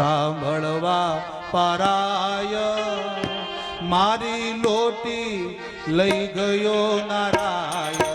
સાંભળવા પરાય. મારી લોટી લઈ ગયો નારાય.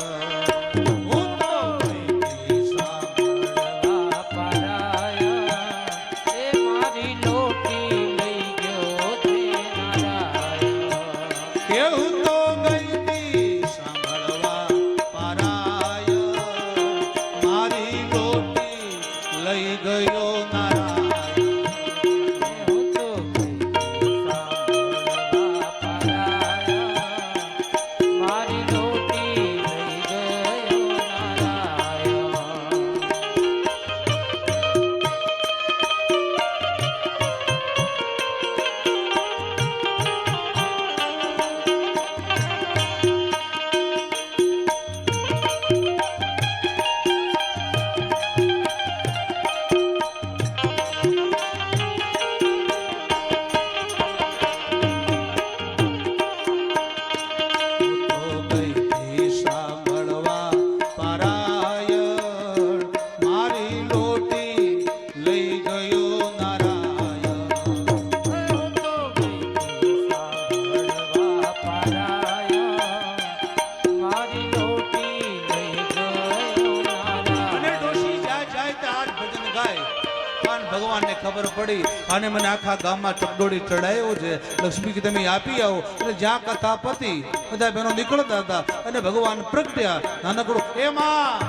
આખા ગામમાં ચકડોળી ચડાયો છે. લક્ષ્મી કે તમે આપી આવો. એટલે જ્યાં કથા પતિ, બધા બહેનો નીકળતા હતા. અને ભગવાન પ્રગટ્યા. નાનકડું, એ માં,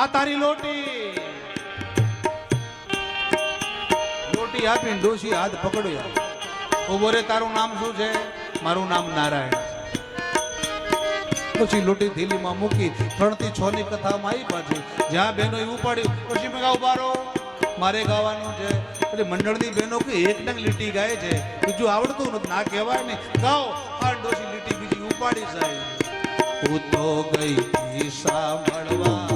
આ તારી લોટી. લોટી આપીને ડોશી હાથ પકડ્યો. ઊભો રે, તારું નામ શું છે? મારું નામ નારાયણ પછી લોટી થેલીમાં મૂકી ત્રણથી છ ની કથામાં આવી પાછી. જ્યાં બહેનો એવું પાડ્યું પછી મેં ગાવ બારો મારે ગાવાનું છે. એટલે મંડળની બહેનો કે એક ડંગ લીટી ગાય છે. બીજું આવડતું નથી ના કહેવાય ને. ગાઓ, આ ડોસી લીટી બીજી ઉપાડી સાહેબ. હું તો ગઈ સાંભળવા.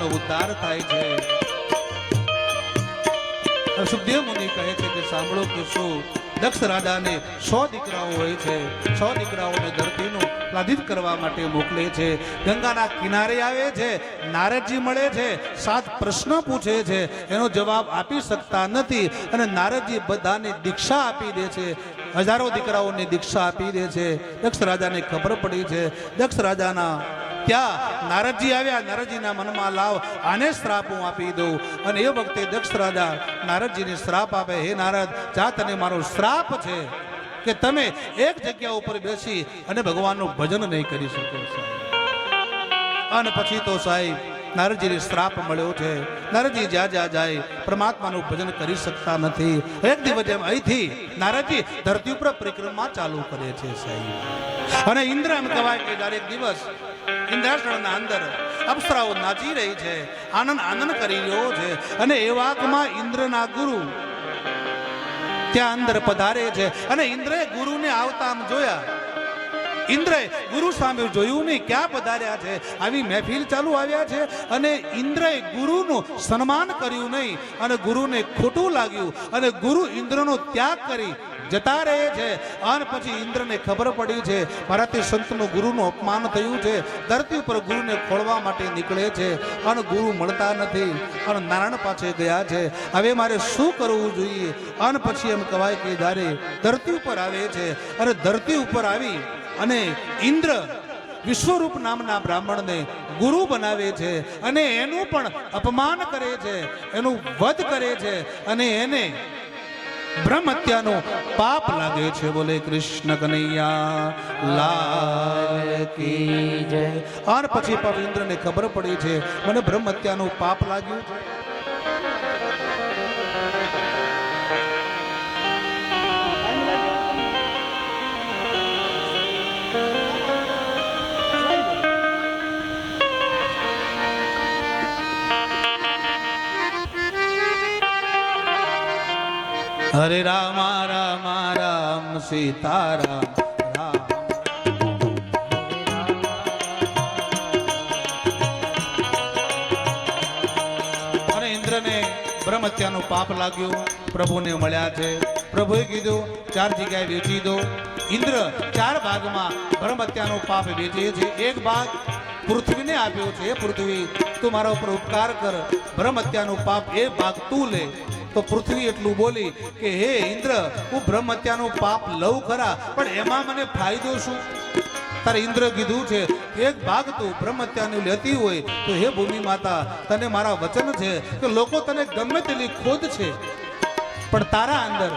અજામિલનો ઉદ્ધાર થાય છે. સુખદેવ મુનિ કહે છે કે સાંભળો કે શું દક્ષ રાજાને સો દીકરાઓ હોય છે. સો દીકરાઓને ધરતીનું પ્લાદિત કરવા માટે મોકલે છે. ગંગાના કિનારે આવે છે, નારદજી મળે છે, સાત પ્રશ્ન પૂછે છે. એનો જવાબ આપી શકતા નથી અને નારદજી બધાને દીક્ષા આપી દે છે. હજારો દીકરાઓને દીક્ષા આપી દે છે. દક્ષ રાજાને ખબર પડી છે. દક્ષ રાજાના ત્યાં નારદજી આવ્યા, નારદજીના મનમાં લાવ, આને શ્રાપ હું આપી દઉં. અને એ વખતે દક્ષ રાજા નારદજીને શ્રાપ આપે, હે નારદ જા તને મારો શ્રાપ છે કે તમે એક જગ્યા ઉપર બેસી અને ભગવાનનું ભજન નહીં કરી શકો અને પછી તો સાહેબ, નારદજીને શ્રાપ મળ્યો છે. નારદજી જ્યાં જ્યાં જાય, પરમાત્માનું ભજન કરી શકતા નથી. એક દિવસ એમ અહીંથી નારદજી ધરતી ઉપર પરિક્રમા ચાલુ કરે છે સાહેબ. અને ઇન્દ્ર એમ કહેવાય કે જ્યારે એક દિવસ ઇન્દ્રાસણના અંદર. અપ્સરાઓ નાચી રહી છે. આનંદ આનંદ કરી રહ્યો છે. અને એ વાતમાં ઇન્દ્રના ગુરુ ત્યાં અંદર પધારે છે. અને ઇન્દ્રે ગુરુને આવતા જોયા. ઇન્દ્રે ગુરુ સામે જોયું નહીં, ક્યાં પધાર્યા છે? આવી મહેફિલ ચાલુ આવ્યા છે અને ઇન્દ્રએ ગુરુનું સન્માન કર્યું નહીં. અને ગુરુને ખોટું લાગ્યું અને ગુરુ ઇન્દ્રનો ત્યાગ કરી જતા રહે છે. અને પછી ઇન્દ્રને ખબર પડી છે મારાથી સંતનું ગુરુનું અપમાન થયું છે. ધરતી ઉપર ગુરુને ખોળવા માટે નીકળે છે. અને ગુરુ મળતા નથી. અને નારાયણ પાસે ગયા છે. હવે મારે શું કરવું જોઈએ? અને પછી એમ કહેવાય કે જ્યારે ધરતી ઉપર આવે છે અને ધરતી ઉપર આવી અને ઇન્દ્ર વિશ્વરૂપ નામના બ્રાહ્મણને ગુરુ બનાવે છે અને એનું પણ અપમાન કરે છે, એનું વધ કરે છે અને એને બ્રહ્મ હત્યાનું પાપ લાગે છે. બોલે કૃષ્ણ કનૈયા, લાલ કી જય. અને પછી પવિન્દ્રને ખબર પડી છે, મને બ્રહ્મ હત્યાનું પાપ લાગ્યું છે. હરે રામ રામ રામ, સીતારામ, રામ. બ્રહ્મ હત્યાનું પાપ લાગ્યું. પ્રભુને મળ્યા છે. પ્રભુએ કીધું, ચાર જગ્યાએ વેચી દો. ઇન્દ્ર ચાર ભાગમાં બ્રહ્મ હત્યાનું પાપ વેચે છે. એક ભાગ પૃથ્વીને આપ્યો છે એ પૃથ્વી. તું મારા ઉપર ઉપકાર કર. બ્રહ્મ હત્યાનું પાપ એ ભાગ તું લે. તો પૃથ્વી એટલું બોલી કે, હે ઇન્દ્ર, હું બ્રહ્મ હત્યાનું પાપ લઉં ખરા, પણ એમાં મને ફાયદો શું? તારે ઇન્દ્ર કીધું છે, એક ભાગ તું બ્રહ્મ હત્યાનું લેતી હોય તો હે ભૂમિ માતા, તને મારા વચન છે કે લોકો તને ગમે તેની ખોદ છે. પણ તારા અંદર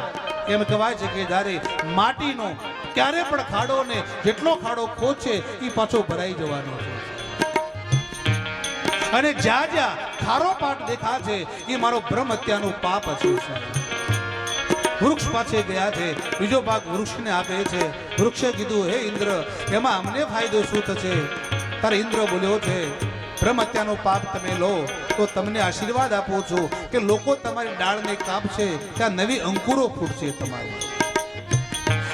એમ કહેવાય છે કે જ્યારે માટીનો ક્યારે પણ ખાડો ને જેટલો ખાડો ખોદ છે એ પાછો ભરાઈ જવાનો છે. અને જ્યાં જ્યાં ખારો પાટ દેખાશે એ મારો બ્રહ્મ હત્યાનું પાપ છે. વૃક્ષ પાસે ગયા છે, બીજો ભાગ વૃક્ષને આપે છે. વૃક્ષે કીધું, હે ઇન્દ્ર, એમાં અમને ફાયદો શું થશે? તારે ઇન્દ્ર બોલ્યો છે, બ્રહ્મ હત્યાનું પાપ તમે લો, તો તમને આશીર્વાદ આપું છું કે લોકો તમારી ડાળને કાપશે, ત્યાં નવી અંકુરો ફૂટશે તમારી.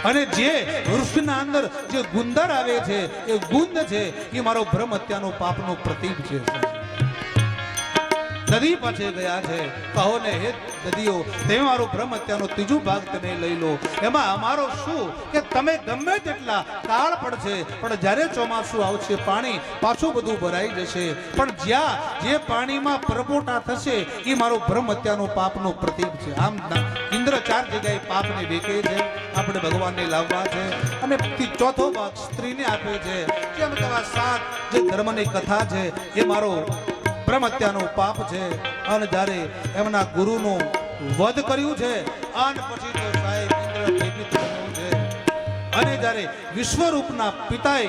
અને જે વૃક્ષના અંદર જે ગુંદર આવે છે, એ ગુંદ છે, એ મારો બ્રહ્મ હત્યાનો પાપનો પ્રતીક છે. નદી પાસે ગયા છે. કહો ને હે નદીઓ તે મારો ભ્રમ હત્યાનો ત્રીજો ભાગ તમે લઈ લો. એમાં અમારો શું? કે તમે ગમે તેટલા કાળ પડશે, પણ જ્યારે ચોમાસું આવશે, પાણી પાછું બધું ભરાઈ જશે. પણ જ્યાં જે પાણીમાં પરપોટા થશે એ મારો ભ્રમ અત્યારનો પાપનો પ્રતીક છે. આમ ઇન્દ્ર ચાર જગ્યાએ પાપને વેકે છે. આપણે ભગવાનને લાવવા છે. અને ચોથો ભાગ સ્ત્રીને આપે છે. કેમ કે સાત જે ધર્મની કથા છે, એ મારો બ્રહ્મ હત્યાનું પાપ છે. અને જ્યારે એમના ગુરુનું વધ કર્યું છે અને પછી તો સાહેબ ઇન્દ્ર ભયભીત બન્યો છે. અને જ્યારે વિશ્વરૂપના પિતાએ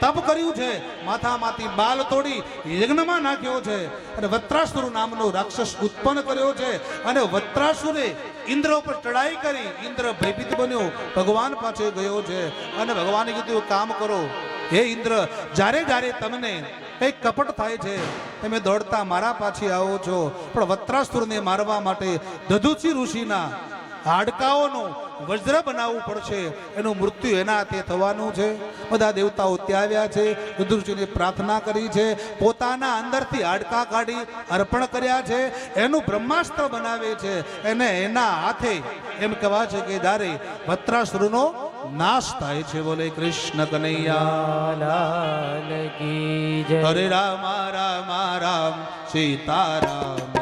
તપ કર્યું છે, માથામાંથી બાલ તોડી યજ્ઞમાં નાખ્યો છે, અને વત્રાસુર નામનો રાક્ષસ ઉત્પન્ન કર્યો છે, અને વત્રાસુરે ઇન્દ્ર ઉપર ચડાઈ કરી ઇન્દ્ર ભયભીત બન્યો. ભગવાન પાસે ગયો છે. અને ભગવાને કીધું, કામ કરો. હે ઇન્દ્ર જ્યારે જ્યારે તમને કંઈક કપટ થાય છે. તમે દોડતા મારા પાછી આવો છો. પણ વત્રાસુરને મારવા માટે દધુચી ઋષિના હાડકાઓનું વજ્ર બનાવવું પડશે. એનું મૃત્યુ એના હાથે થવાનું છે. બધા દેવતાઓ ત્યાં આવ્યા છે. રુદ્રજીને પ્રાર્થના કરી છે. પોતાના અંદરથી હાડકા કાઢી અર્પણ કર્યા છે. એનું બ્રહ્માસ્ત્ર બનાવે છે. એને એના હાથે એમ કહેવાય છે કે જ્યારે વત્રાસુરનો નાશ થાય છે બોલે કૃષ્ણ કનૈયા. હરે રામ રામ રામ સીતારામ.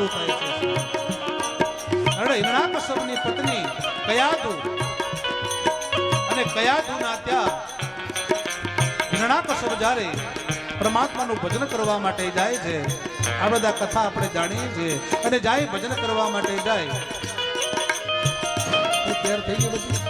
શરૂ થાય છે. અરે હિરણાકશ્યપની પત્ની કયાધુ અને કયાધુના ત્યાં હિરણાકશ્યપ જ્યારે પરમાત્માનું ભજન કરવા માટે જાય છે, આ બધા કથા આપણે જાણીએ છીએ. અને જાય ભજન કરવા માટે જાય. તૈયાર થઈ ગયું બધું?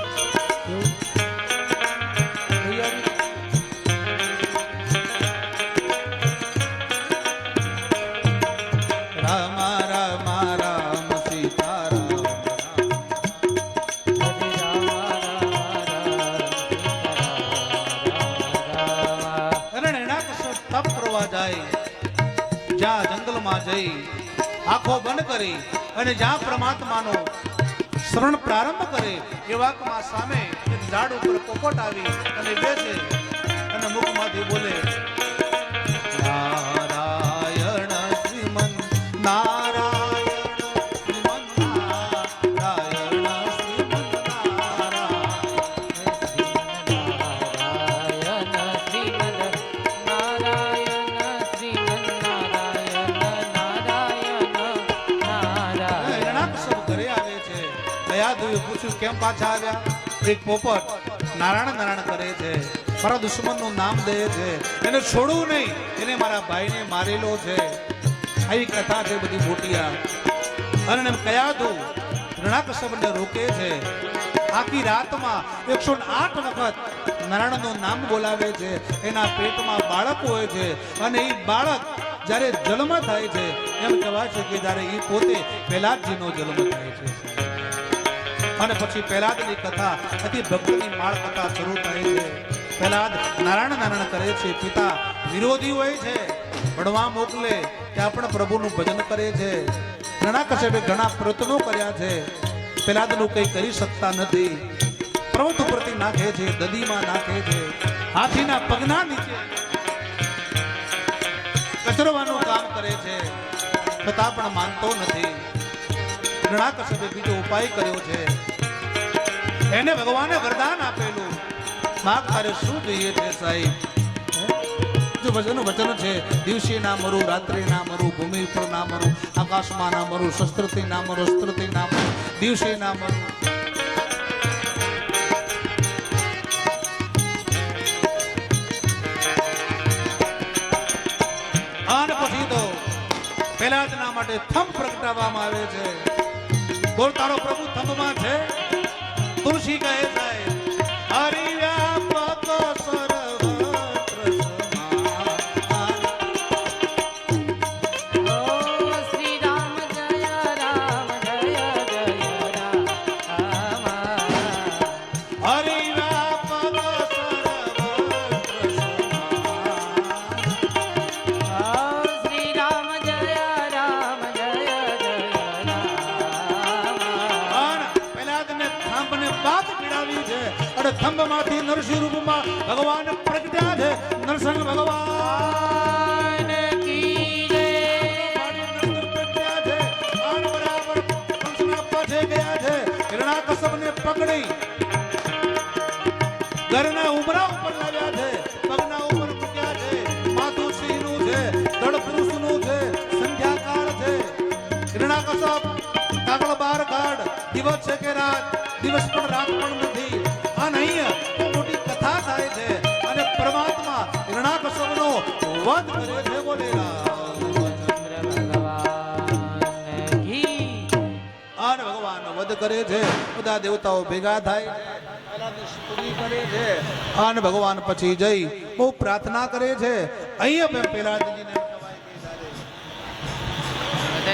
અને જ્યાં પરમાત્માનો શરણ પ્રારંભ કરે એવા સામે એક ઝાડ ઉપર પોપટ આવી અને બેસે અને મુખમાંથી બોલે પૂછ્યું કેમ પાછા આવ્યા? એક પોપટ નારાયણ નારાયણ કરે છે. મારા દુશ્મનનું નામ દે છે. એને છોડવું નહીં. એને મારા ભાઈને મારેલો છે. આવી કથા છે બધી મોટિયા. અને કયા દો હિરણાકશ્યપને રોકે છે. આખી રાતમાં એકસો આઠ વખત નારાયણનું નામ બોલાવે છે. એના પેટમાં બાળક હોય છે. અને એ બાળક જ્યારે જન્મ થાય છે, એમ કહેવાય છે કે જ્યારે એ પોતે પહેલાદજીનો જન્મ થાય છે. અને પછી પહેલાદની કથા, અતિ ભક્તિની માળ કથા શરૂ થાય છે. પહેલાદ નારાયણ નારાયણ કરે છે, પિતા વિરોધી હોય છે ભણવા મોકલે, ત્યાં પણ પ્રભુનું ભજન કરે છે. ઘણા કશ્યપે ઘણા પ્રયત્નો કર્યા છે. પહેલાદનું કંઈ કરી શકતા નથી. પર્વત ઉપરથી નાખે છે દદીમાં નાખે છે. હાથીના પગના નીચે કચરવાનું કામ કરે છે. છતાં પણ માનતો નથી. ઘણા કશ્યપે બીજો ઉપાય કર્યો છે. એને ભગવાને વરદાન આપેલું. માં તારે શું જોઈએ છે સાહેબ? જો ભજનો વચન છે, દિવસે ના મરું, રાત્રે ના મરું, ભૂમિ પર ના મરું, આકાશમાં ના મરું, શસ્ત્રથી ના મરું અસ્ત્રથી ના મરું, દિવસે ના મરું. પેલા માટે થંભ પ્રગટાવવામાં આવે છે. બોલ તારો પ્રભુ થંભમાં છે. તુલસી કહે સાહેબ. હરિવ્યાપક ભગવાન પ્રગટ્યા છે નરસિંહ ભગવાન પકડી. ઘરના ઉમરા ઉપર લાવ્યા છે. પગના ઉપર મૂક્યા છે. માથું સિંહનું છે દળ પુરુષનું છે સંધ્યાકાળ છે. હિરણા કસબ કાગળ બાર કાઢ. દિવસ છે કે રાત? દિવસ પણ રાત પણ ભગવાન ભગવાન વધ કરે છે, બધા દેવતાઓ ભેગા થાય. છે અને ભગવાન પછી જઈ બહુ પ્રાર્થના કરે છે. અહીંયા પેલા